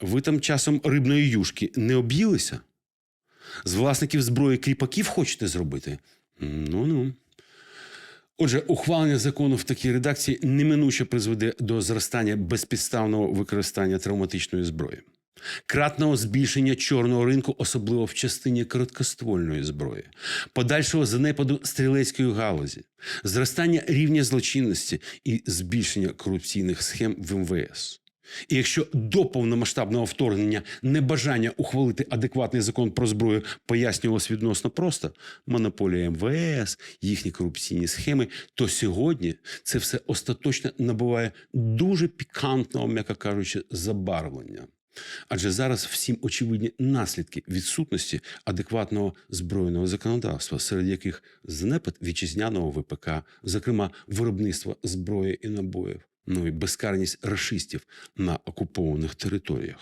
Ви там часом рибної юшки не об'їлися? З власників зброї кріпаків хочете зробити? Ну ну. Отже, ухвалення закону в такій редакції неминуче призведе до зростання безпідставного використання травматичної зброї, кратного збільшення чорного ринку, особливо в частині короткоствольної зброї, подальшого занепаду стрілецької галузі, зростання рівня злочинності і збільшення корупційних схем в МВС. І якщо до повномасштабного вторгнення небажання ухвалити адекватний закон про зброю пояснювалось відносно просто монополія МВС, їхні корупційні схеми, то сьогодні це все остаточно набуває дуже пікантного, м'яко кажучи, забарвлення. Адже зараз всім очевидні наслідки відсутності адекватного збройного законодавства, серед яких занепад вітчизняного ВПК, зокрема виробництво зброї і набоїв, ну і безкарність рашистів на окупованих територіях.